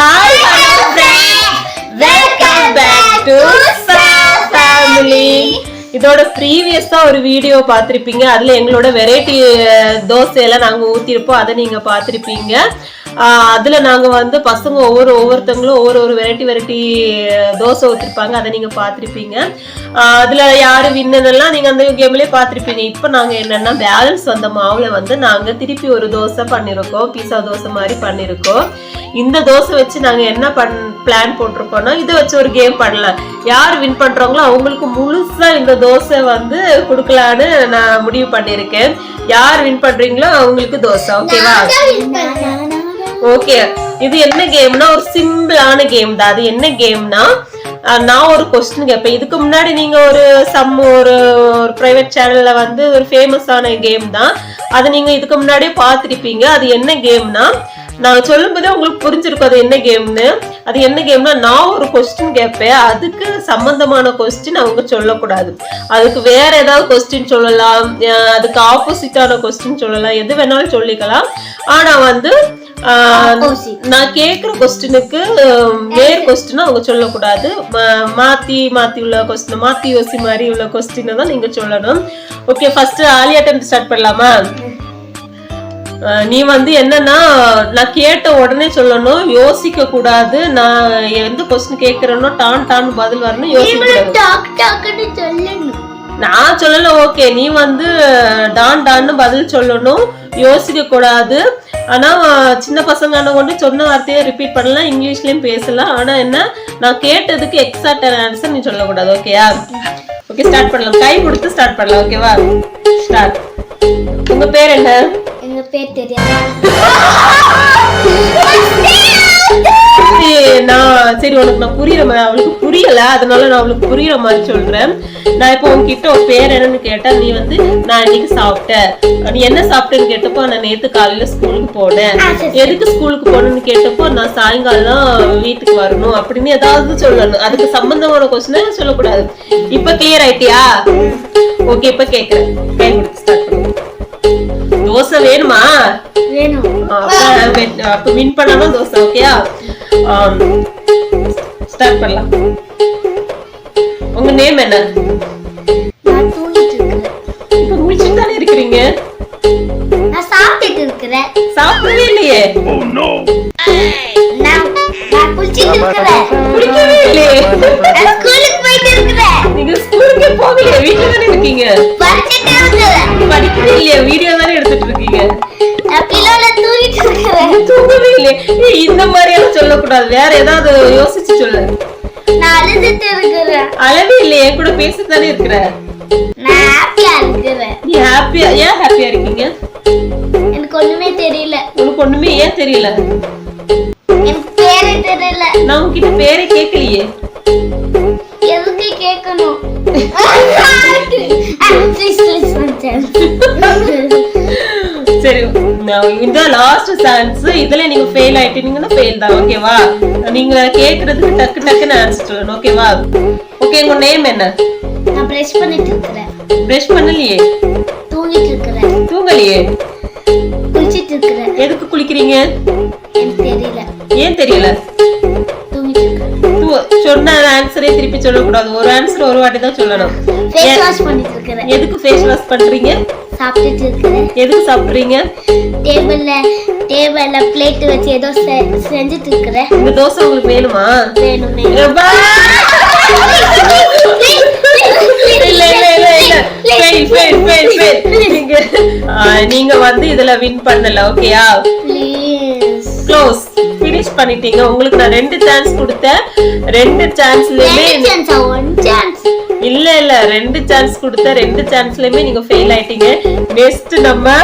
Hi hello friends welcome back to family இதோட ப்ரீவியஸாக ஒரு வீடியோ பார்த்துருப்பீங்க. அதில் எங்களோட வெரைட்டி தோசையெல்லாம் நாங்கள் ஊற்றிருப்போம் அதை நீங்கள் பார்த்துருப்பீங்க. அதில் நாங்கள் வந்து பசங்க ஒவ்வொரு ஒவ்வொருத்தவங்களும் ஒவ்வொரு ஒரு வெரைட்டி வெரைட்டி தோசை ஊற்றிருப்பாங்க அதை நீங்கள் பார்த்துருப்பீங்க. அதில் யார் வின்னதெல்லாம் நீங்கள் அந்த கேம்லேயே பார்த்துருப்பீங்க. இப்போ நாங்கள் என்னென்னா பேலன்ஸ் வந்த மாவில் வந்து நாங்கள் திருப்பி ஒரு தோசை பண்ணியிருக்கோம் பீஸா தோசை மாதிரி பண்ணியிருக்கோம் இந்த தோசை வச்சு நாங்கள் என்ன பண் பிளான் போட்டிருக்கோம்னா இதை வச்சு ஒரு கேம் பண்ணலாம். யார் வின் பண்ணுறாங்களோ அவங்களுக்கு முழுசாக இந்த தோசை வந்து கொடுக்கலான்னு நான் முடிவு பண்ணியிருக்கேன். யார் வின் பண்ணுறீங்களோ அவங்களுக்கு தோசை ஓகேவா ஓகே இது என்ன கேம்னா ஒரு சிம்பிளான கேம் தான் அது என்ன கேம்னா நான் ஒரு கொஸ்டின் கேட்பேன். இதுக்கு முன்னாடி நீங்க ஒரு சம் ஒரு ஒரு பிரைவேட் சேனல்ல வந்து ஒரு ஃபேமஸான கேம் தான். அது நீங்க இதுக்கு முன்னாடியே பார்த்துருப்பீங்க. அது என்ன கேம்னா நான் சொல்லும்போதே உங்களுக்கு புரிஞ்சிருக்கும் அது என்ன கேம்னு அது என்ன கேம்னா நான் ஒரு கொஸ்டின் கேட்பேன். அதுக்கு சம்பந்தமான கொஸ்டின் அவங்க சொல்லக்கூடாது. அதுக்கு வேற ஏதாவது கொஸ்டின் சொல்லலாம். அதுக்கு ஆப்போசிட்டான கொஸ்டின் சொல்லலாம். எது வேணாலும் சொல்லிக்கலாம். ஆனா வந்து நான் கேக்குற கொஸ்டினுக்கு வேறு கொஸ்டின் அவங்க சொல்லக்கூடாது. மாத்தி மாத்தி உள்ள கொஸ்டின் மாத்தி யோசி மாதிரி உள்ள கொஸ்டினை தான் நீங்க சொல்லணும். ஓகே ஃபர்ஸ்ட் ஆலியாட்டம் ஸ்டார்ட் பண்ணலாமா? நீ வந்து என்னன்னா நான் கேட்ட உடனே சொல்லணும் யோசிக்க கூடாது. நான் எந்த கொஸ்டின் கேக்குறேனோ டான் டான் பதில் வரணும் யோசிக்க நான் சொல்லல ஓகே நீ வந்து டான் டான்னு பதில் சொல்லணும் யோசிக்க கூடாது. ஆனா சின்ன பசங்க கொண்டு சொன்ன வார்த்தையை ரிப்பீட் பண்ணலாம் இங்கிலீஷ்லயும் பேசலாம் ஆனா என்ன? நான் கேட்டதுக்கு எக்ஸாக்டான ஆன்சர் நீ சொல்லக்கூடாது ஓகேயா ஓகே ஸ்டார்ட் பண்ணலாம். கை கொடுத்து ஸ்டார்ட் பண்ணலாம் ஓகேவா ஸ்டார்ட் உங்க பேர் என்ன? எங்க பேர் தெரியாது? நான் சரி உனக்கு நான் புரியுற மாதிரி அவளுக்கு புரியல. அதனால நான் அவளுக்கு புரியுற மாதிரி சொல்றேன். நான் இப்போ உன்கிட்ட உன் பேர் என்னன்னு கேட்டா நீ வந்து நான் இன்னைக்கு சாப்பிட்டேன் நீ என்ன சாப்பிட்டேன்னு கேட்டப்போ நான் நேத்து காலையில ஸ்கூலுக்கு போனேன். எதுக்கு ஸ்கூலுக்கு போனேன்னு கேட்டப்போ நான் சாயங்காலம் வீட்டுக்கு வரணும் அப்படின்னு ஏதாவது சொல்லணும். அதுக்கு சம்பந்தமான கொஸ்டின் சொல்லக்கூடாது. இப்ப கிளியர் ஆயிட்டியா? ஓகே இப்ப கேக்குறேன். கை கொடுத்து ஸ்டார்ட் பண்ணுங்க. தோசை வேணுமா? வேணும். அப்ப வின் பண்ணாலும் தோசை ஓகேயா ஸ்டார்ட் பண்ணலாம். உங்க நேம் என்ன? இப்ப முடிச்சுட்டு தானே இருக்கிறீங்க? நான் சாப்பிட்டுட்டு இருக்கிறேன். சாப்பிடவே இல்லையே. நான் நான் குளிச்சிட்டு இருக்கிறேன். குடிக்கவே இல்லையே. நான் ஸ்கூலுக்கு போயிட்டு இருக்கிறேன். நீங்க ஸ்கூலுக்கே போகலையே வீட்டுல தானே இருக்கீங்க? படிச்சிட்டு இருக்கிறேன் படிக்கவே இல்லையா வீடியோ ஏய், இந்த மாதிரி எல்லாம் சொல்லக்கூடாது. வேற ஏதாவது யோசிச்சு சொல்லு. நான் அழுதுட்டு இருக்கிறேன். அளவே இல்லையே என் கூட பேசிட்டு தானே இருக்கிற? நான் ஹாப்பியா இருக்கிறேன். நீ ஹாப்பியா ஏன் ஹாப்பியா இருக்கீங்க? எனக்கு ஒண்ணுமே தெரியல. உனக்கு ஒண்ணுமே ஏன் தெரியல? எனக்கு பேரே தெரியல. நான் உன்கிட்ட பேரே கேட்கலையே. எதுக்கு கேட்கணும்? இந்த லாஸ்ட் சான்ஸ் இதுல நீங்க ஃபெயில் ஆயிட்டீங்கன்னா ஃபெயில் தான் ஓகேவா நீங்க கேக்குறதுக்கு டக்கு டக்குன்னு ஆன்சர் சொல்லணும் ஓகேவா ஓகே உங்க நேம் என்ன? நான் ப்ரெஷ் பண்ணிட்டு இருக்கிறேன். பிரஷ் பண்ணலையே. தூங்கிட்டு இருக்கிறேன். தூங்கலையே. குளிச்சிட்டு இருக்கிறேன். எதுக்கு குளிக்கிறீங்க? எனக்கு தெரியல. ஏன் தெரியல? தூங்கிட்டு இருக்கிறேன் தூ- சொன்ன ஆன்சரே திருப்பி சொல்லக்கூடாது. ஒரு ஆன்சர் ஒரு வாட்டி தான் சொல்லணும். ஃபேஸ் வாஷ் பண்ணிட்டு இருக்கிறேன். எதுக்கு ஃபேஸ் வாஷ் பண்றீங்க? சாப்பிட்டுட்டு இருக்கிறேன் எதுக்கு சாப்பிடுறீங்க? டேபிள்ல டேபிள்ல பிளேட் வச்சு ஏதோ செஞ்சுட்டு இருக்கிறேன். இந்த தோசை உங்களுக்கு வேணுமா? வேணுமே. நீங்க வந்து இதுல வின் பண்ணல ஓகேயா க்ளோஸ் ஃபினிஷ் பண்ணிட்டீங்க. உங்களுக்கு நான் ரெண்டு சான்ஸ் கொடுத்தேன். ரெண்டு சான்ஸ்லயுமே சான்ஸ் ஒன் சான்ஸ் இல்ல இல்ல. ரெண்டு சான்ஸ் கொடுத்த ரெண்டு சான்ஸ்லயுமே நீங்க ஃபெயில் ஆயிட்டீங்க. நெக்ஸ்ட் நம்ம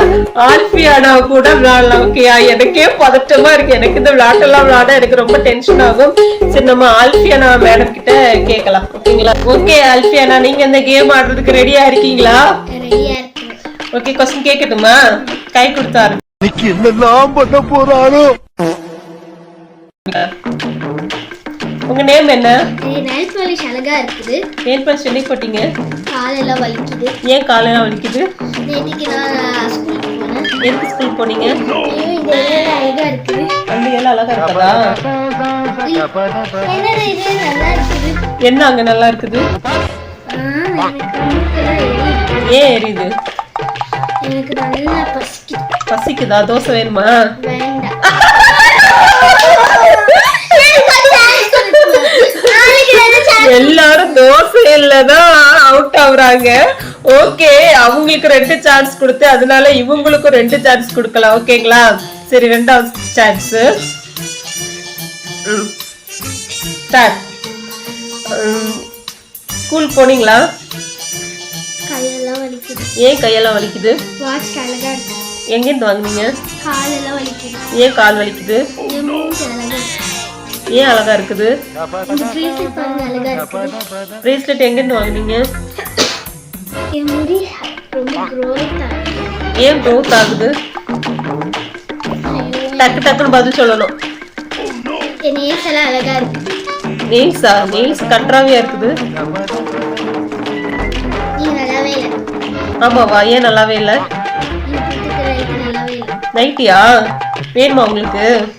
ஆல்பியானா கூட விளையாடலாம் ஓகேயா எனக்கே பதட்டமா இருக்கு. எனக்கு இந்த விளையாட்டெல்லாம் விளையாட எனக்கு ரொம்ப டென்ஷன் ஆகும். சரி நம்ம ஆல்பியானா மேடம் கிட்ட கேட்கலாம். ஓகேங்களா? ஓகே ஆல்பியானா நீங்க இந்த கேம் ஆடுறதுக்கு ரெடியா இருக்கீங்களா? ஓகே கொஸ்டின் கேட்கட்டுமா? கை கொடுத்தாரு இன்னைக்கு என்னெல்லாம் பண்ண போறாரோ? உங்க நேம் என்ன? நைட் பாலிஷ் அழகா இருக்குது. ஏன் பண்ண சொல்லி போட்டீங்க? காலெல்லாம் வலிக்குது. ஏன் காலையில வலிக்குது? நேற்றுக்கு நான் ஸ்கூலுக்கு போனேன். எதுக்கு ஸ்கூல் போனீங்க? என்ன அழகா இருக்குது. அந்த எல்லாம் அழகா இருக்குதா? என்ன அங்க நல்லா இருக்குது. ஏன் எரியுது? எனக்கு நல்லா பசிக்குது. பசிக்குதா? தோசை வேணுமா? வேண்டாம் எனக்கு ஒரு chance கொடுக்கணும். நாளைக்கு வேற chance. எல்லாரும் தோசையில தான் அவுட் ஆகுறாங்க. ஓகே அவங்களுக்கு ரெண்டு சான்ஸ் கொடுத்து அதனால இவங்களுக்கும் ரெண்டு சான்ஸ் கொடுக்கலாம். ஓகேங்களா சரி ரெண்டாவது சான்ஸ் ஸ்டார்ட் ஸ்கூல் போனீங்களா? கையெல்லாம் வலிக்குது. ஏன் கையெல்லாம் வலிக்குது? வாட்ச் அழகா இருக்கு. எங்கேருந்து வாங்குனீங்க? காலெல்லாம் வலிக்குது. ஏன் கால் வலிக்குது? ஏன் அழகா இருக்குது? பிரேஸ்லெட் எங்கேருந்து வாங்குனீங்க. ஏன் க்ரோத் ஆகுது? டக்கு டக்குன்னு பதில் சொல்லணும். nails எல்லாம் அழகா இருக்கு. நெயில்ஸா நெயில்ஸ் கன்றாவியா இருக்குது. நீ நல்லாவே இல்லை. ஆமாவா? ஏன் நல்லாவே இல்லை? நீ கொடுத்துக்கிற இது நல்லாவே இல்லை. நைட்டியா வேணுமா உங்களுக்கு?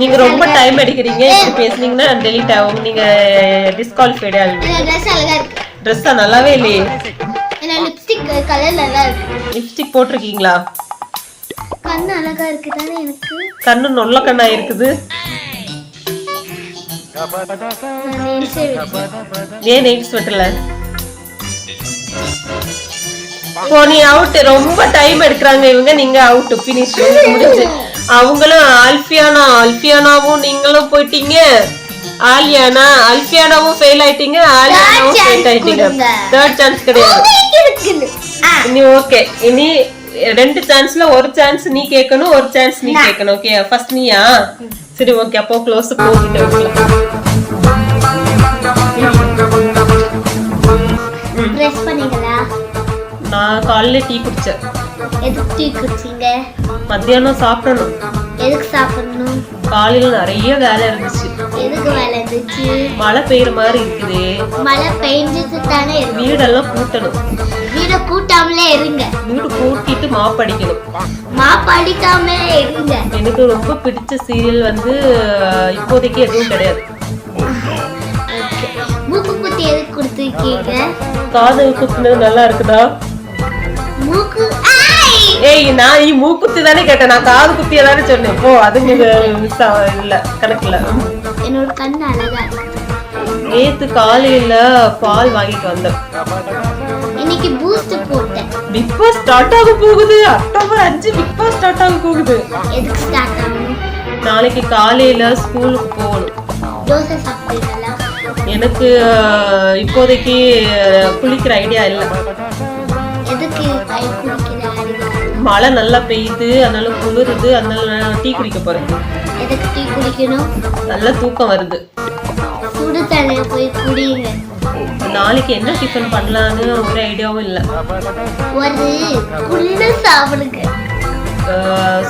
நீங்க ரொம்ப டைம் அடிக்கிறீங்க இப்படி பேசுனீங்கன்னா டெலிட் ஆகும். நீங்க டிஸ்குவாலிஃபைட் என்னோட dress அழகா இருக்கு. ட்ரெஸ்ஸா நல்லாவே இல்லையே. லிப்ஸ்டிக் கலர் நல்லா இருக்கு. லிப்ஸ்டிக் போட்டிருக்கீங்களா? கண்ணு அழகா இருக்கு தானே எனக்கு? கண்ணு நொல்ல கண்ணா இருக்குது. ஏன் நெயில்ஸ் வெட்டல? போ நீ அவுட் ரொம்ப டைம் எடுக்கிறாங்க இவங்க. நீங்க அவுட் பினிஷ் முடிஞ்சு. அவங்களும் ஆல்பியானா ஆல்பியானாவும் நீங்களும் போயிட்டீங்க. ஆலியானா அல்பியானாவும் ஃபெயில் ஆயிட்டீங்க ஆலியானாவும் ஃபெயில் ஆயிட்டீங்க. தேர்ட் சான்ஸ் கிடையாது. இனி ஓகே இனி ரெண்டு சான்ஸ்ல ஒரு சான்ஸ் நீ கேட்கணும் ஒரு சான்ஸ் நீ கேட்கணும் ஓகே ஃபர்ஸ்ட் நீயா? சரி ஓகே அப்போ க்ளோஸ் போகிட்டு நான் காலையில டீ குடிச்சேன். எதுக்கு டீ குடிச்சீங்க? மத்தியானம் சாப்பிடணும். எதுக்கு சாப்பிடணும்? காலையில நிறைய வேலை இருந்துச்சு. எதுக்கு வேலை இருந்துச்சு? மழை பெய்யுற மாதிரி இருக்குது. மழை பெஞ்சது தானே வீடெல்லாம் கூட்டணும் வீடை கூட்டாமலே இருங்க. வீடு கூட்டிட்டு மாப் அடிக்கணும் மாப்பு அடிக்காமலே இருங்க. எனக்கு ரொம்ப பிடிச்ச சீரியல் வந்து இப்போதைக்கு எதுவும் கிடையாது. மூக்கு குத்தி எதுக்கு கொடுத்துருக்கீங்க? காதல் குத்துனது நல்லா இருக்குதா? மூக்கு! ஏய் நான் நீ மூக்குத்தி தானே கேட்டேன். நான் காது குத்திய தானே சொன்னேன். போ அது மிஸ் இல்ல கணக்குல. என்னோட கண்ணு அழகா நேத்து காலையில பால் வாங்கிட்டு வந்தேன். இன்னைக்கு பூஸ்ட் போட்டேன். பிக் பாஸ் ஸ்டார்ட் ஆக போகுது. அக்டோபர் அஞ்சு பிக் பாஸ் ஸ்டார்ட் ஆக போகுது. எதுக்கு ஸ்டார்ட் ஆகணும்? நாளைக்கு காலையில ஸ்கூலுக்கு போகணும். தோசை சாப்பிட்டீங்களா? எனக்கு இப்போதைக்கு குளிக்கிற ஐடியா இல்லை. எதுக்கு கை குடிக்கிறாரு மழை நல்லா பெய்யுது அதனால குளிருது அதனால நான் டீ குடிக்க போறேன். எதுக்கு டீ குடிக்கணும்? நல்ல தூக்கம் வருது. சுடு தண்ணியை போய் குடிங்க. நாளைக்கு என்ன டிஃபன் பண்ணலான்னு ஒரு ஐடியாவும் இல்லை. ஒரு குளிர சாப்பிடுங்க.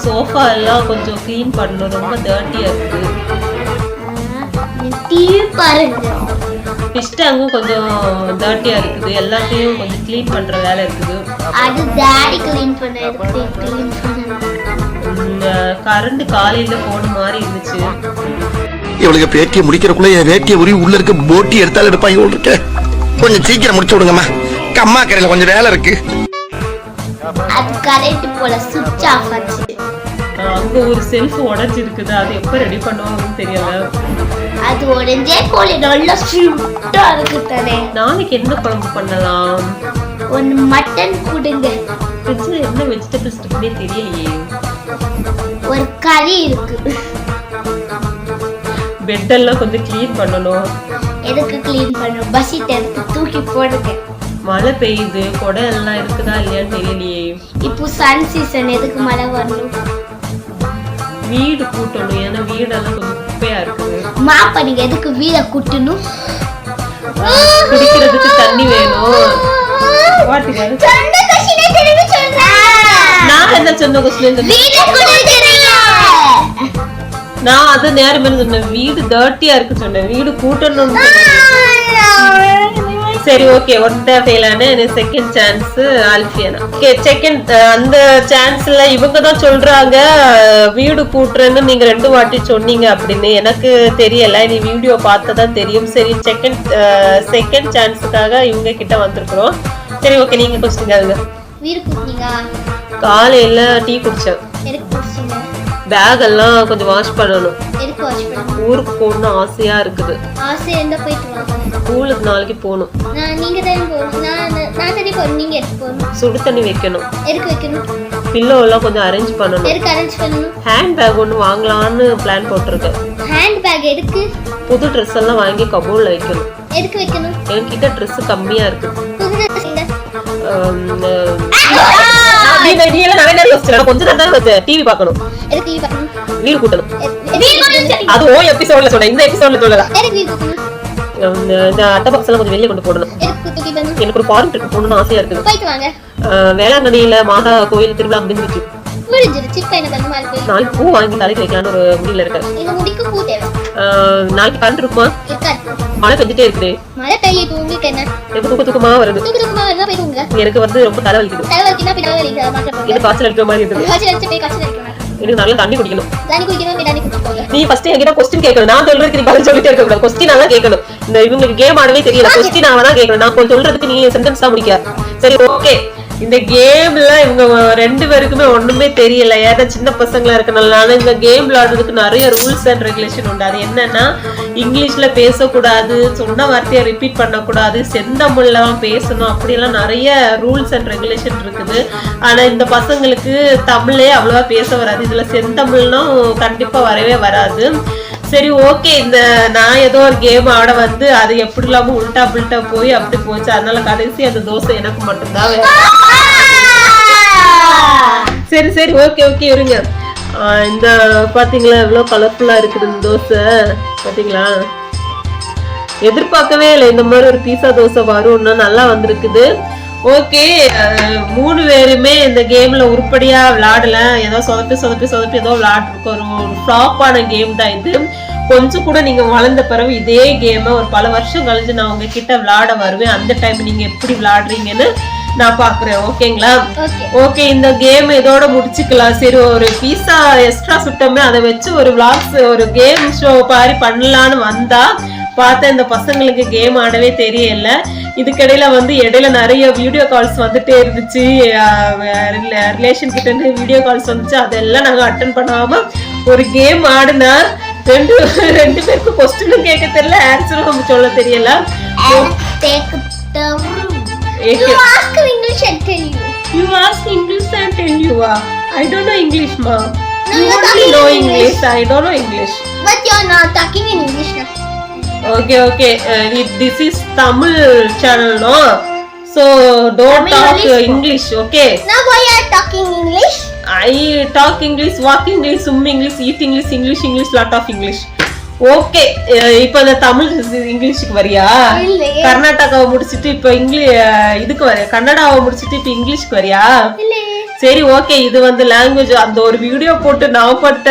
சோஃபா எல்லாம் கொஞ்சம் க்ளீன் பண்ணணும் ரொம்ப டர்ட்டியா இருக்கு. டிவி பாருங்க. ஃபிஷ் டேங்கும் கொஞ்சம் டர்ட்டியா இருக்குது. எல்லாத்தையும் கொஞ்சம் க்ளீன் பண்ற வேலை இருக்குது. அது டாடி க்ளீன் பண்ண க்ளீன் கரண்ட் காலையில போன மாதிரி இருந்துச்சு. இவளுக்கு பேட்டியை முடிக்கிறக்குள்ள என் வேட்டியை உரி உள்ள இருக்க போட்டி எடுத்தாலும் எடுப்பாங்க இருக்க. கொஞ்சம் சீக்கிரம் முடிச்சு விடுங்கம்மா. கம்மா கரையில கொஞ்சம் வேலை இருக்கு. அது கரெக்ட் போல சுவிட்ச் ஆஃப் ஆச்சு. அங்க ஒரு செல்ஃப் உடைஞ்சு இருக்குது அது எப்ப ரெடி பண்ணுவாங்கன்னு தெரியல. அது உடஞ்சே போல நல்லா சுட்டா இருக்கு தானே நாளைக்கு என்ன குழம்பு பண்ணலாம்? ஒன்னு மட்டன் கொடுங்க. ஃப்ரிட்ஜில் என்ன வெஜிடபிள்ஸ் இருக்குன்னே தெரியலையே. ஒரு கறி இருக்கு. பெட்டெல்லாம் கொஞ்சம் க்ளீன் பண்ணணும். எதுக்கு க்ளீன் பண்ணும் பஸ்ஸிட் எடுத்து தூக்கி போடுங்க. மழை பெய்யுது கொடை எல்லாம் இருக்குதா இல்லையான்னு தெரியலையே. இப்போ சன் சீசன் எதுக்கு மழை வரணும்? வீடு கூட்டணும் ஏன்னா வீடெல்லாம் கொஞ்சம் மாப்பா நீங்க எதுக்கு வீட கூட்டணும் குடிக்கிறதுக்கு தண்ணி வேணும். நான் என்ன சொன்ன நான் அது நேரம் சொன்னேன். வீடு டர்ட்டியா இருக்கு சொன்னேன். வீடு கூட்டணும்னு சொன்னேன். சரி ஓகே ஒன்றை ஃபெயிலான second chance Alfiana. Okay second அந்த சான்ஸ்ல இவங்க தான் சொல்றாங்க வீடு கூட்டுறேன்னு நீங்க ரெண்டு வாட்டி சொன்னீங்க அப்படின்னு. எனக்கு தெரியல நீ வீடியோ பார்த்ததான் தெரியும். சரி செகண்ட் செகண்ட் சான்ஸுக்காக இவங்க கிட்ட வந்திருக்கிறோம். சரி ஓகே நீங்க வீடு கூட்டினீங்க காலையில டீ குடிச்சேன். குடிச்சீங்க? பேக் எல்லாம் கொஞ்சம் வாஷ் பண்ணணும். ஊருக்கு போகணும்னு ஆசையா இருக்குது. ஆசை எந்த போயிட்டு வாங்க ஸ்கூலுக்கு நாளைக்கு போகணும். நீங்க தானே போகணும். நான் நான் தானே போகணும். நீங்க எதுக்கு போகணும்? சுடு தண்ணி வைக்கணும். வைக்கணும்? பில்லோ எல்லாம் கொஞ்சம் அரேஞ்ச் பண்ணணும். எதுக்கு அரேஞ்ச் பண்ணணும்? ஹேண்ட் பேக் ஒன்று வாங்கலாம்னு பிளான் போட்டிருக்கேன். ஹேண்ட் பேக் எதுக்கு? புது ட்ரெஸ் எல்லாம் வாங்கி கபோர்டில் வைக்கணும். வைக்கணும்? என்கிட்ட ட்ரெஸ் கம்மியா இருக்கு. புது அஹ், நீ நீ எல்லாம் நிறைய நேரம் யோசிச்சு கொஞ்சம் நேரம் தான் டிவி பார்க்கணும். எதுக்கு டிவி பார்க்கணும்? வீடு கூட்டணும். எதுக்கு வீடு கூட்டணும்? அது ஓ எபிசோட்ல சொல்றேன் இந்த எபிசோட்ல சொல்லல. எதுக்கு வீடு கூட்டணும்? இந்த அட்டை பாக்ஸ் எல்லாம் கொஞ்சம் வெளியே கொண்டு போடணும்? எனக்கு ஒரு ஃபாரின் ட்ரிப் போகணும்னு ஆசையா இருக்குது. போயிட்டு வாங்க. அஹ், வேளாங்கண்ணியில மாதா கோயில் திருவிழா முடிஞ்சிருச்சு. நாளைக்கு பூ வாங்கி தலைக்கு வைக்கலாம்னு ஒரு முடியல இருக்கேன். நாளைக்கு கரண்ட் இருக்குமா? மழை பெஞ்சிட்டே இருக்குது. மழை பெய்யுது உங்களுக்கு என்ன? எனக்கு தூக்க தூக்கமா வருது. தூக்கு தூக்கமா வருதா போய் தூங்குங்க. எனக்கு வந்து ரொம்ப தலைவலிக்குது தலைவலிக்குன்னா போய் தலைவலிக்கு மாற்ற போங்க இது காய்ச்சல் அடிக்கிற மாதிரி இருக்குது. காய்ச்சல் அடிச்சு போய் காய்ச்சல் அடிக்கணும் எனக்கு நல்லா தண்ணி குடிக்கணும். தண்ணி குடிக்கணும் தண்ணி குடிச்சுக்கோங்க நீ ஃபர்ஸ்ட் என்கிட்ட கொஸ்டின் கேட்கணும். நான் சொல்றதுக்கு நீ பதில் சொல்லிட்டே இருக்க கூடாது. கொஸ்டின் தான் கேட்கணும். இந்த இவங்களுக்கு கேம் ஆடவே தெரியல. கொஸ்டின் அவன் தான் கேட்கணும். நான் சொல்றதுக்கு நீ சென்டென்ஸ் தான் முடிக்க. சரி ஓகே இந்த கேம்ல இவங்க ரெண்டு பேருக்குமே ஒண்ணுமே தெரியல. ஏன்னா சின்ன பசங்களா இருக்கனால இந்த கேம் விளையாடுறதுக்கு நிறைய ரூல்ஸ் அண்ட் ரெகுலேஷன் உண்டு. அது என்னன்னா இங்கிலீஷ்ல பேசக்கூடாது சொன்ன வார்த்தையை ரிப்பீட் பண்ணக்கூடாது செந்தமிழ்லாம் பேசணும் அப்படிலாம் நிறைய ரூல்ஸ் அண்ட் ரெகுலேஷன் இருக்குது. ஆனா இந்த பசங்களுக்கு தமிழே அவ்வளவா பேச வராது. இதுல செந்தமிழ்னும் கண்டிப்பா வரவே வராது. சரி ஓகே இந்த நான் ஏதோ ஒரு கேம் ஆட வந்து அது எப்படி இல்லாமல் உல்டா புல்ட்டா போய் அப்படி போச்சு. அதனால கடைசி அந்த தோசை எனக்கு மட்டும்தான் வேணும். சரி சரி ஓகே ஓகே இருங்க. இந்த பாத்தீங்களா எவ்வளவு கலர்ஃபுல்லா இருக்குது இந்த தோசை? பார்த்தீங்களா எதிர்பார்க்கவே இல்லை இந்த மாதிரி ஒரு பீஸா தோசை வரும்னா. நல்லா வந்திருக்குது. ஓகே மூணு பேருமே இந்த கேம்ல உருப்படியா விளையாடல ஏதோ சொதப்பி சொதப்பி சொதப்பி ஏதோ விளையாடுறோம் ஒரு ஒரு ஃப்ளாப்பான கேம் தான் இது. கொஞ்சம் கூட நீங்க வளர்ந்த பிறகு இதே கேமை ஒரு பல வருஷம் கழிஞ்சு நான் உங்ககிட்ட விளையாட வருவேன். அந்த டைம் நீங்க எப்படி விளையாடுறீங்கன்னு நான் பாக்குறேன் ஓகேங்களா? ஓகே. இந்த கேம் இதோட முடிச்சுக்கலாம். சரி ஒரு பீஸா எக்ஸ்ட்ரா சுட்டமே அதை வச்சு ஒரு vlogs ஒரு கேம் ஷோ மாதிரி பண்ணலான்னு வந்தா பார்த்தா இந்த பசங்களுக்கு கேம் ஆடவே தெரியல. இதுக்கிடையில வந்து இடையில நிறைய வீடியோ கால்ஸ் வந்துட்டே இருந்துச்சு. ரிலேஷன் கிட்ட இருந்து வீடியோ கால்ஸ் வந்துச்சு. அதெல்லாம் நாங்க அட்டன் பண்ணாம ஒரு கேம் ஆடினா ரெண்டு ரெண்டு பேருக்கும் கொஸ்டினும் கேட்க தெரியல ஆன்சரும் நம்ம சொல்ல தெரியல. You ask english and tell you You ask English and tell you ah. I don't know English, ma. No, you you're only talking know in English. English. I don't know English. but you're not talking in english now Okay, okay. Uh, it- this is Tamil channel, no? So don't Tamil talk uh. English, okay? now why are you talking english I talk English, walk English, swim English, eat English, English, English, lot of English. Okay இப்போ இந்த தமிழ் இங்கிலீஷுக்கு வரியா. கர்நாடகாவை முடிச்சிட்டு இப்போ English இதுக்கு வரியா? கன்னடாவை முடிச்சிட்டு இப்போ இங்கிலீஷ்க்கு வரியா? சரி ஓகே இது வந்து லாங்குவேஜ் அந்த ஒரு வீடியோ போட்டு நான் பட்ட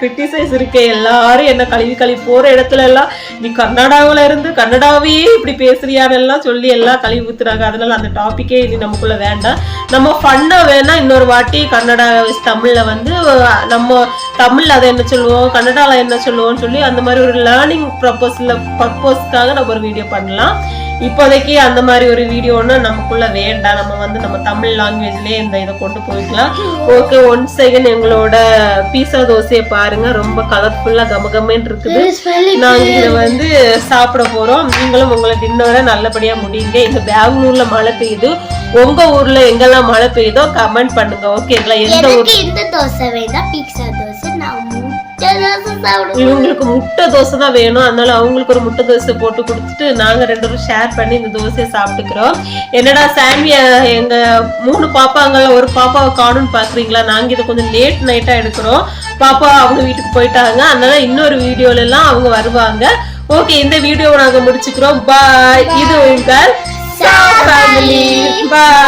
கிரிட்டிசைஸ் இருக்கு எல்லாரும் என்ன கழுவி கழுவி போற இடத்துல எல்லாம் நீ கர்நாடகாவில் இருந்து கன்னடாவையே இப்படி பேசுறியாரெல்லாம் எல்லாம் சொல்லி எல்லாம் கழுவி ஊத்துறாங்க. அதனால அந்த டாபிக்கே இது நமக்குள்ள வேண்டாம். நம்ம ஃபன்னா வேணா இன்னொரு வாட்டி கன்னடா தமிழ்ல வந்து நம்ம தமிழ்ல அதை என்ன சொல்லுவோம் கன்னடால என்ன சொல்லுவோம்னு சொல்லி அந்த மாதிரி ஒரு லேர்னிங் ப்ரப்போஸ்ல பர்பஸ்க்காக நம்ம ஒரு வீடியோ பண்ணலாம். இப்போதைக்கு அந்த மாதிரி ஒரு வீடியோன்னு நமக்குள்ள வேண்டாம். நம்ம வந்து நம்ம தமிழ் லாங்குவேஜ்லயே இந்த இதை கொண்டு போய்க்கலாம். ஓகே ஒன் செகண்ட் எங்களோட பீஸா தோசையை பாருங்க. ரொம்ப கலர்ஃபுல்லா கமகமன்னு இருக்குது. நாங்க இதை வந்து சாப்பிட போறோம். நீங்களும் உங்களை டின்னரை நல்லபடியா முடியுங்க. எங்க பெங்களூர்ல மழை பெய்யுது. உங்க ஊர்ல எங்கெல்லாம் மழை பெய்யுதோ கமெண்ட் பண்ணுங்க. ஓகேங்களா எந்த ஊர் இந்த தோசை வேண்டாம் பீட்சா தோசை. நான் இவங்களுக்கு முட்டை தோசை தான் வேணும். அதனால அவங்களுக்கு ஒரு முட்டை தோசை போட்டு கொடுத்துட்டு நாங்க ரெண்டு பேரும் ஷேர் பண்ணி இந்த தோசையை சாப்பிட்டுக்கிறோம். என்னடா சாமிய எங்க மூணு பாப்பாங்கள ஒரு பாப்பாவை காணும்னு பாக்குறீங்களா? நாங்க இதை கொஞ்சம் லேட் நைட்டா எடுக்கிறோம். பாப்பா அவங்க வீட்டுக்கு போயிட்டாங்க. அதனால இன்னொரு வீடியோல எல்லாம் அவங்க வருவாங்க. ஓகே இந்த வீடியோவை நாங்க முடிச்சுக்கிறோம். பாய் இது உங்கள் ஃபேமிலி பாய்